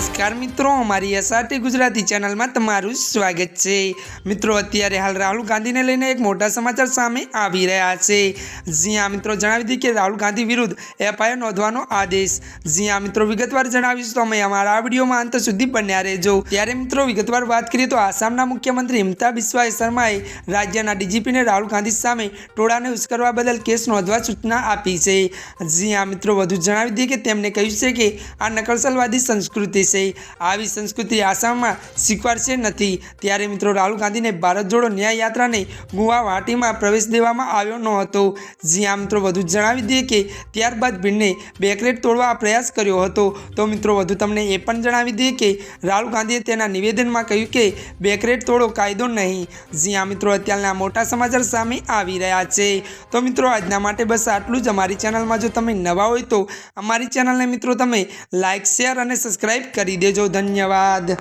નમસ્કાર મિત્રો, અમારી એસઆરટી ગુજરાતી ચેનલમાં તમારું સ્વાગત છે. મિત્રો, અત્યારે હાલ રાહુલ ગાંધીને લઈને એક મોટા સમાચાર સામે આવી રહ્યા છે. જ્યાં મિત્રો, જણાવી દઈએ કે રાહુલ ગાંધી વિરુદ્ધ એફઆઈઆર નોંધવાનો આદેશ. જ્યાં મિત્રો, વિગતવાર જણાવીશું. તો અમે અમારા આ વિડીયોમાં અંત સુધી બન્યા રહેજો. ત્યારે, મિત્રો, વિગતવાર વાત કરીએ તો આસામના મુખ્યમંત્રી હિમતા બિસ્વાય શર્માએ રાજ્યના ડીજીપીને રાહુલ ગાંધી સામે ટોળાને ઉશ્કરવા બદલ કેસ નોંધવા સૂચના આપી છે. જ્યાં મિત્રો, વધુ જણાવી દઈએ કે તેમણે કહ્યું છે કે આ નકલસલવાદી સંસ્કૃતિ છે આવી સંસ્કૃતિ આસામમાં સ્વીકારશે નથી. ત્યારે મિત્રો રાહુલ ગાંધીને ભારત જોડો ન્યાય યાત્રાને ગુવાહાટીમાં પ્રવેશ દેવામાં આવ્યો ન હતો. જ્યાં મિત્રો, વધુ જણાવી દઈએ કે ત્યારબાદ ભીડને બેકરેટ તોડવા પ્રયાસ કર્યો હતો. તો મિત્રો, વધુ તમને એ પણ જણાવી દઈએ કે રાહુલ ગાંધીએ તેના નિવેદનમાં કહ્યું કે બેકરેટ તોડો કાયદો નહીં. જ્યાં મિત્રો, અત્યારના મોટા સમાચાર સામે આવી રહ્યા છે. તો મિત્રો, આજના માટે બસ આટલું જ. અમારી ચેનલમાં જો તમે નવા હોય તો અમારી ચેનલને મિત્રો તમે લાઇક શેર અને સબસ્ક્રાઈબ કરી દેજો ધન્યવાદ.